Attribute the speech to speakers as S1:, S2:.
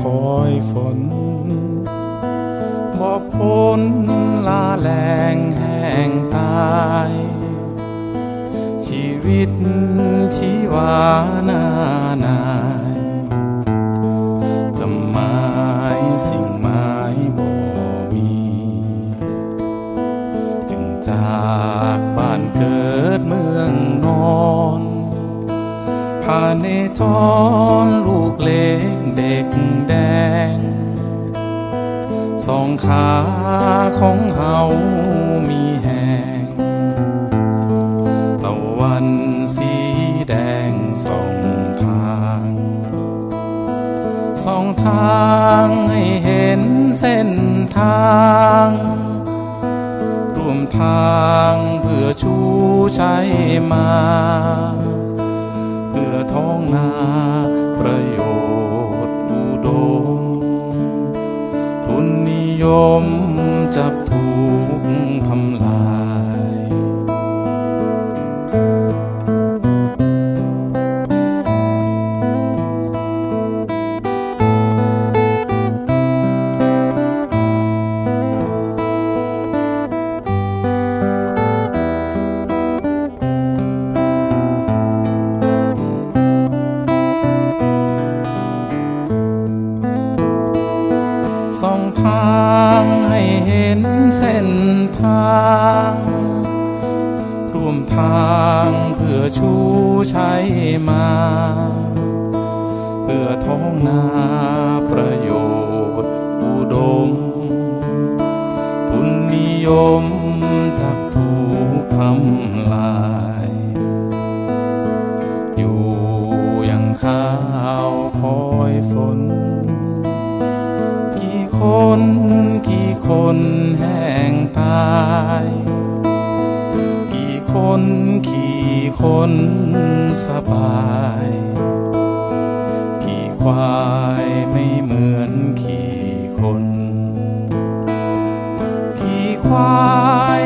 S1: คอยฝนบอกพ้นลาแหลงแห่งตาย ชีวิตชีวานานายจำหมายสิ่งไมาบ่มี จึงจากบ้านเกิดเมืองนอนผ่านในทอนลูกเล็ก ด็กแดง สองขาของเฮามีแหงตะวันสีแดงสองทางสองทางให้เห็นเส้นทางร่วมทางเพื่อชูชัยมา เพื่อท้องนาประโยชน์ ยมจับถูกทำลาย สองทางให้เห็นเส้นทางร่วมทางเพื่อชูชัยมา เพื่อท้องนาประโยชน์อุดม ทุนนิยมจากถูกทำลาย อยู่อย่างข้าวคอยฝน คนกี่คนแห่งตาย กี่คนกี่คนสบาย กี่ควายไม่เหมือนขี่คน ขี่ควาย